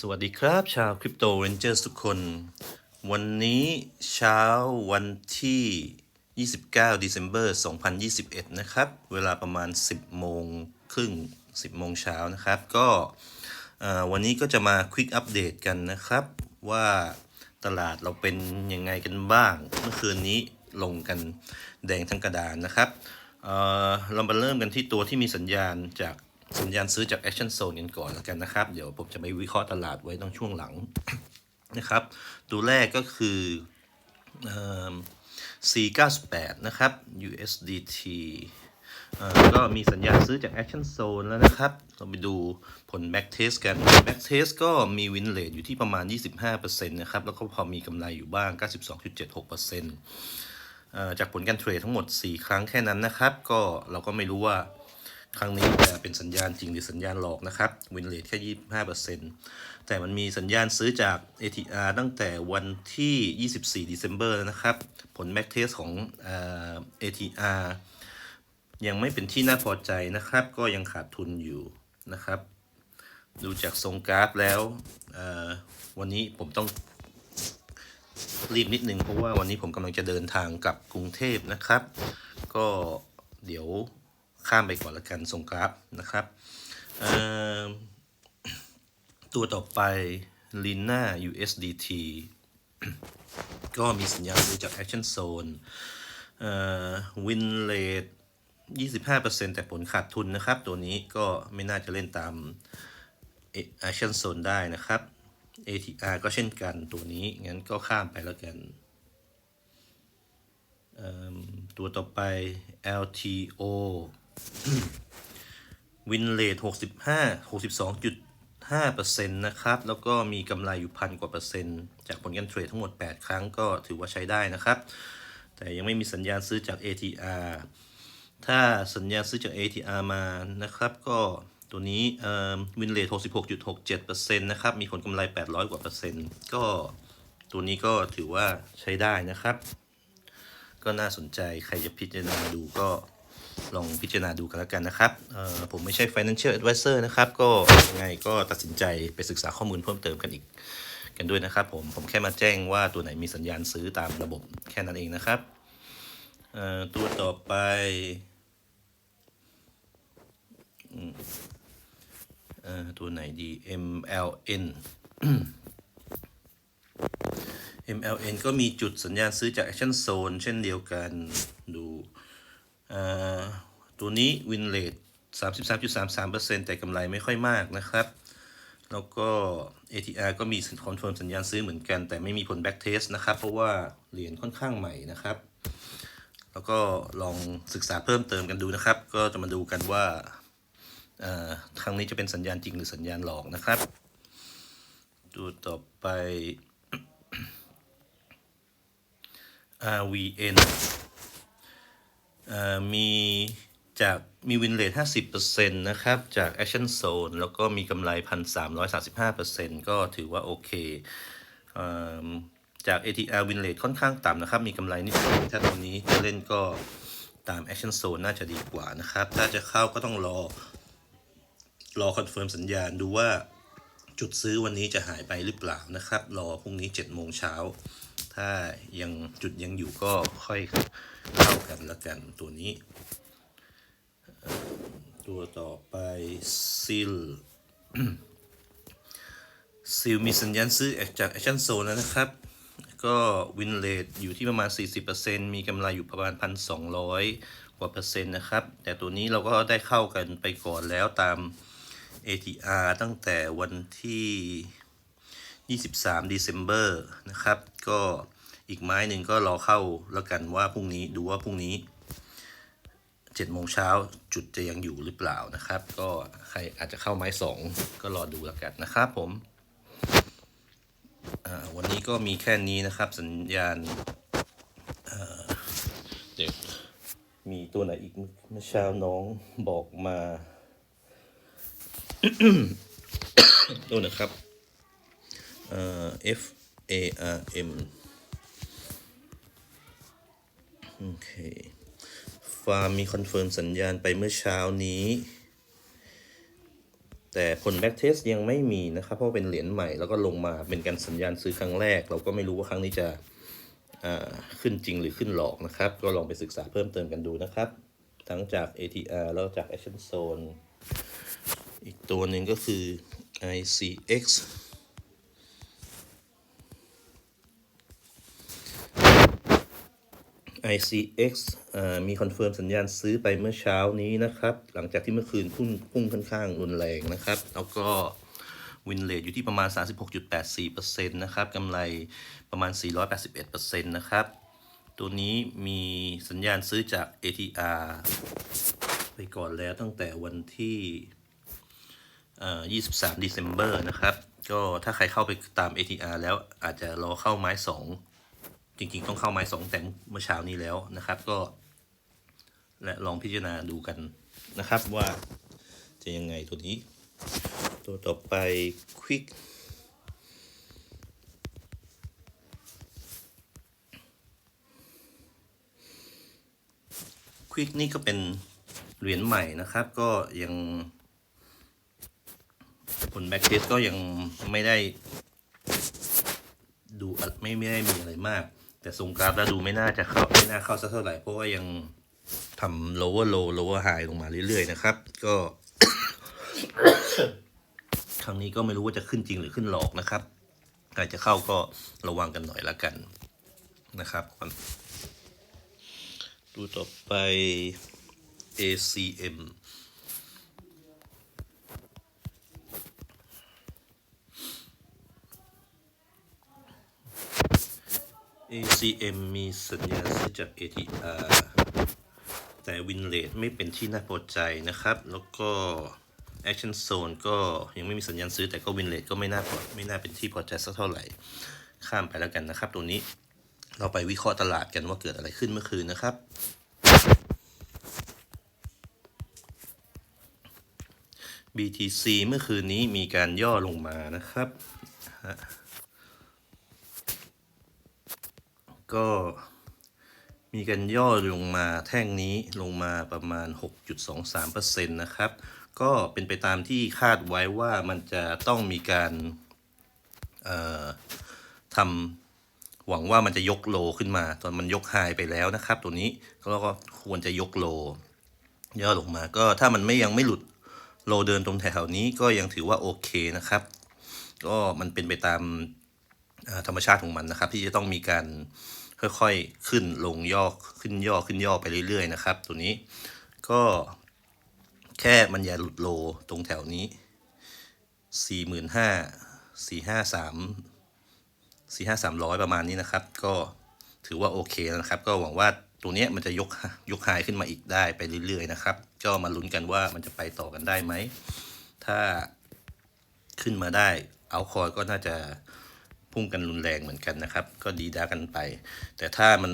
สวัสดีครับ ชาวคริปโตเรนเจอร์ทุกคน วันนี้เช้าวันที่ 29 December 2021 นะครับ เวลาประมาณ 10 โมงครึ่ง 10 โมงเช้านะครับ ก็วันนี้ก็จะมาควิกอัปเดตกันนะครับ ว่าตลาดเราเป็นยังไงกันบ้าง เมื่อคืนนี้ลงกันแดงทั้งกระดานนะครับเเรามาเริ่มกันที่ตัวที่มีสัญญาณจาก สัญญาณซื้อจาก Action Zone กันก่อนแล้วกันนะครับ เดี๋ยวผมจะไปวิเคราะห์ตลาดไว้ตรงช่วงหลังนะครับ ตัวแรกก็คือ C98 นะครับ USDT ก็มีสัญญาณซื้อจาก Action Zone แล้วนะครับ เราไปดูผล Back Test กัน Back Test ก็มี Win Rate อยู่ที่ประมาณ 25%นะครับ แล้วก็พอมีกำไรอยู่บ้าง 92.76%จากผลการเทรดทั้งหมด 4 ครั้งแค่นั้นนะครับ ก็เราก็ไม่รู้ว่า ครั้งนี้จะเป็นสัญญาณจริงหรือสัญญาณหลอกนะครับ Win Rate แค่ 25%แต่มันมีสัญญาณซื้อจาก ATR ตั้งแต่วันที่ 24 December แล้วนะครับ ผล Back Test ของเอ่อ ATR ยังไม่เป็นที่น่าพอใจนะครับ ก็ยังขาดทุนอยู่นะครับ ดูจากทรงกราฟแล้ว วันนี้ผมต้องรีบนิดนึงเพราะว่าวันนี้ผมกำลังจะเดินทางกลับกรุงเทพนะครับ ก็เดี๋ยว ข้ามไปก่อนละกันทรงกราฟนะครับตัวต่อไป Lina USDT ก็มีสัญญาณดูจาก Action Zone เอ่อ Win Rate 25%แต่ผลขาดทุนนะครับ ตัวนี้ก็ไม่น่าจะเล่นตาม Action Zone ได้นะครับ ATR ก็เช่นกันตัวนี้ งั้นก็ข้ามไปแล้วกัน ตัวต่อไป LTO Win Rate 65 62.5%นต์นะครับ แล้วก็มีกำไรอยู่พันกว่าเปอร์เซ็นต์ จากผลการเทรดทั้งหมด 8 ครั้งก็ถือว่าใช้ได้นะครับ แต่ยังไม่มีสัญญาณซื้อจาก ATR ถ้าสัญญาณซื้อจาก ATR มานะครับ ก็ตัวนี้เอ่อวินเลท66.67%นะครับ มีผลกำไร 800 กว่าเปอร์เซ็นต์ ก็ตัวนี้ก็ถือว่าใช้ได้นะครับ ก็น่าสนใจใครจะพิจารณาดูก็ ลองพิจารณาดูกันแล้วกันนะครับผมไม่ใช่ financial advisor นะครับ ก็ยังไงก็ตัดสินใจไปศึกษาข้อมูลเพิ่มเติมกันอีกกันด้วยนะครับผม ผมแค่มาแจ้งว่าตัวไหนมีสัญญาณซื้อตามระบบแค่นั้นเองนะครับ ตัวต่อไปออตัวไหนดี MLN MLN ก็มีจุดสัญญาณซื้อจาก Action Zone เช่นเดียวกันดู ตัวนี้ Win Rate 33.33%แต่กำไรไม่ค่อยมากนะครับ แล้วก็ ATR ก็มีคอนเฟิร์มสัญญาณซื้อเหมือนกัน แต่ไม่มีผล back test นะครับ เพราะว่าเหรียญค่อนข้างใหม่นะครับ แล้วก็ลองศึกษาเพิ่มเติมกันดูนะครับ ก็จะมาดูกันว่าครั้งนี้จะเป็นสัญญาณจริงหรือสัญญาณหลอกนะครับตัวต่อไป RVN เอ่อ มีจากมีวินเลท50%นะครับ จาก Action Zone แล้วก็มีกำไร 1,335%ก็ถือว่าโอเคเอจาก ATR win rate ค่อนข้างต่ำนะครับ มีกำไรนิดหน่อยถ้าตัวนี้จะเล่นก็ตาม Action Zone น่าจะดีกว่านะครับ ถ้าจะเข้าก็ต้องรอ รอคอนเฟิร์มสัญญาณดูว่าจุดซื้อวันนี้จะหายไปหรือเปล่านะครับ รอพรุ่งนี้7โมงเช้า ถ้ายังจุดยังอยู่ก็ค่อยเข้ากันละกันตัวนี้ ตัวต่อไปซิลซิลมีสัญญาณซื้อจาก Action Zone แล้วนะครับ ก็วินเลทอยู่ที่ประมาณ 40%มีกำไรอยู่ประมาณ 1,200 กว่าเปอร์เซ็นต์นะครับ แต่ตัวนี้เราก็ได้เข้ากันไปก่อนแล้วตาม ATR ตั้งแต่วันที่ 23 December นะครับ ก็ อีกไม้หนึ่งก็รอเข้าแล้วกันว่าพรุ่งนี้ดูว่าพรุ่งนี้7โมงเช้าจุดจะยังอยู่หรือเปล่านะครับ ก็ใครอาจจะเข้าไม้สองก็รอดูแล้วกันนะครับผมวันนี้ก็มีแค่นี้นะครับ สัญญาณเดี๋ยวมีตัวไหนอีกเมื่อเช้าน้องบอกมาตัวนะครับเอ่อ F A R M โอเค ฟาร์มมีคอนเฟิร์มสัญญาณไปเมื่อเช้านี้ แต่ผลแบ็กเทสยังไม่มีนะครับ เพราะเป็นเหรียญใหม่แล้วก็ลงมาเป็นการสัญญาณซื้อครั้งแรก เราก็ไม่รู้ว่าครั้งนี้จะขึ้นจริงหรือขึ้นหลอกนะครับ ก็ลองไปศึกษาเพิ่มเติมกันดูนะครับ ทั้งจาก ATR แล้วจาก Action Zone อีกตัวหนึ่งก็คือ ICX ICX อ่ามีคอนเฟิร์มสัญญาณซื้อไปเมื่อเช้านี้นะครับ หลังจากที่เมื่อคืนพุ่งพุ่งค่อนข้างรุนแรงนะครับ แล้วก็วินเลทอยู่ที่ประมาณ 36.84%นะครับกำไรประมาณ 481%นะครับ ตัวนี้มีสัญญาณซื้อจาก ATR ไปก่อนแล้วตั้งแต่วันที่เอ่อ23 December นะครับ ก็ถ้าใครเข้าไปตาม ATR แล้วอาจจะรอเข้าไม้ 2 จริงๆ ต้องเข้าไม้2แต่เมื่อเช้านี้แล้วนะครับ ก็ และลองพิจารณาดูกันนะครับว่าจะยังไงตัวนี้ ตัวต่อไป Quick Quick นี่ก็เป็นเหรียญใหม่นะครับ ก็ยังผลแบ็กเทสก็ยังไม่ได้ดูอะไม่ไม่ได้มีอะไรมาก แต่ทรงกราฟแล้วดูไม่น่าจะเข้าไม่น่าเข้าสักเท่าไหร่เพราะว่ายังทำ lower low lower high ลงมาเรื่อยๆนะครับ ก็ ครั้งนี้ก็ไม่รู้ว่าจะขึ้นจริงหรือขึ้นหลอกนะครับใครจะเข้าก็ระวังกันหน่อยละกันนะครับดูต่อไป ACM ACM มีสัญญาซื้อจาก ATR แต่วินเลทไม่เป็นที่น่าพอใจนะครับ แล้วก็ Action Zone ก็ยังไม่มีสัญญาณซื้อแต่ก็วินเลทก็ไม่น่าพอไม่น่าเป็นที่พอใจสักเท่าไหร่ ข้ามไปแล้วกันนะครับ ตัวนี้เราไปวิเคราะห์ตลาดกันว่าเกิดอะไรขึ้นเมื่อคืนนะครับ BTC เมื่อคืนนี้มีการย่อลงมานะครับ ก็มีการย่อลงมาแท่งนี้ลงมาประมาณ 6.23%นะครับ ก็เป็นไปตามที่คาดไว้ว่ามันจะต้องมีการเอ่อทำหวังว่ามันจะยกโลขึ้นมา ตอนมันยกไฮไปแล้วนะครับ ตัวนี้ก็ควรจะยกโล ย่อลงมาก็ถ้ามันไม่ยังไม่หลุดโลเดินตรงแถวนี้ก็ยังถือว่าโอเคนะครับ ก็มันเป็นไปตาม ธรรมชาติของมันนะครับ ที่จะต้องมีการค่อยๆขึ้นลงย่อขึ้นย่อขึ้นย่อไปเรื่อยๆนะครับ ตัวนี้ก็แค่มันอย่าหลุดโลตรงแถวนี้สี่หมื่นห้าสี่ห้าสามสี่ห้าสามร้อยประมาณนี้นะครับ ก็ถือว่าโอเคนะครับ ก็หวังว่าตัวนี้มันจะยกยกไฮขึ้นมาอีกได้ไปเรื่อยๆนะครับ ก็มาลุ้นกันว่ามันจะไปต่อกันได้ไหม ถ้าขึ้นมาได้เอาคอยก็น่าจะ พุ่งกันรุนแรงเหมือนกันนะครับ ก็ดีด้ากันไป แต่ถ้ามัน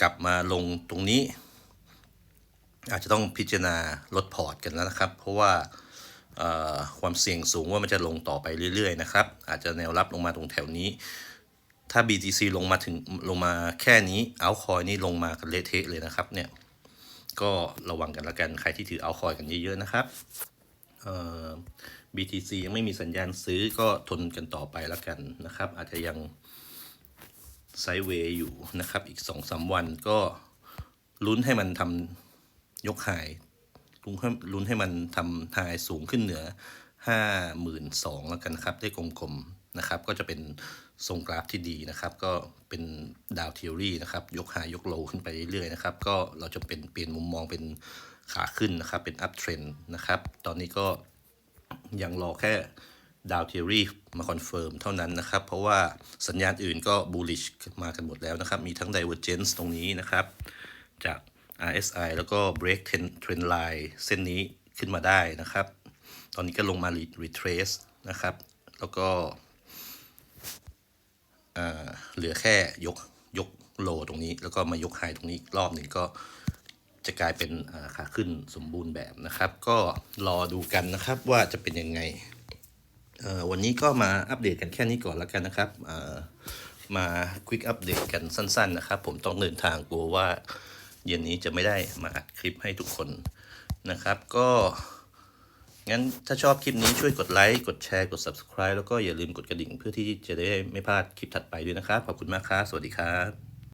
กลับมาลงตรงนี้ อาจจะต้องพิจารณาลดพอร์ตกันแล้วนะครับ เพราะว่าความเสี่ยงสูงว่ามันจะลงต่อไปเรื่อยๆนะครับ อาจจะแนวรับลงมาตรงแถวนี้ ถ้า BTC ลงมาถึงลงมาแค่นี้เอาคอยนี่ลงมากันเละเทะเลยนะครับเนี่ยก็ระวังกันละกันใครที่ถือเอาคอยกันเยอะๆนะครับเอ่อ BTC ยังไม่มีสัญญาณซื้อก็ทนกันต่อไปและกันนะครับ อาจจะยังไซเวย์อยู่นะครับ อีก2อสวันก็ลุ้นให้มันทำยกไฮลุ้นให้ลุ้นให้มันทำไฮสูงขึ้นเหนือ 52,000แล้วกันครับ ได้กลมๆนะครับ ก็จะเป็นทรงกราฟที่ดีนะครับ ก็เป็นดาวเทอรี่นะครับ ยกไฮยกโลขึ้นไปเรื่อยๆนะครับ ก็เราจะเป็นเปลี่ยนมุมมองเป็นขาขึ้นนะครับ เป็นอัพเทรนนะครับ ตอนนี้ก็ ยังรอแค่ดาวเทอรี่มาคอนเฟิร์มเท่านั้นนะครับ เพราะว่าสัญญาณอื่นก็ bullish มากันหมดแล้วนะครับ มีทั้ง divergence ตรงนี้นะครับ จาก RSI แล้วก็ break trend trend line เส้นนี้ขึ้นมาได้นะครับ ตอนนี้ก็ลงมา retrace นะครับ แล้วก็อ่าเหลือแค่ยกยกโลตรงนี้ แล้วก็มายกไฮตรงนี้อีกรอบหนึ่งก็ จะกลายเป็นขาขึ้นสมบูรณ์แบบนะครับ ก็รอดูกันนะครับว่าจะเป็นยังไงวันนี้ก็มาอัปเดตกันแค่นี้ก่อนแล้วกันนะครับมาควิกอัปเดตกันสั้น ๆ นะครับ ผมต้องเดินทางกลัวว่าเย็นนี้จะไม่ได้มาอัดคลิปให้ทุกคนนะครับ ก็งั้นถ้าชอบคลิปนี้ช่วยกดไลค์กดแชร์กด subscribe แล้วก็อย่าลืมกดกระดิ่งเพื่อที่จะได้ไม่พลาดคลิปถัดไปด้วยนะครับ ขอบคุณมากครับ สวัสดีครับ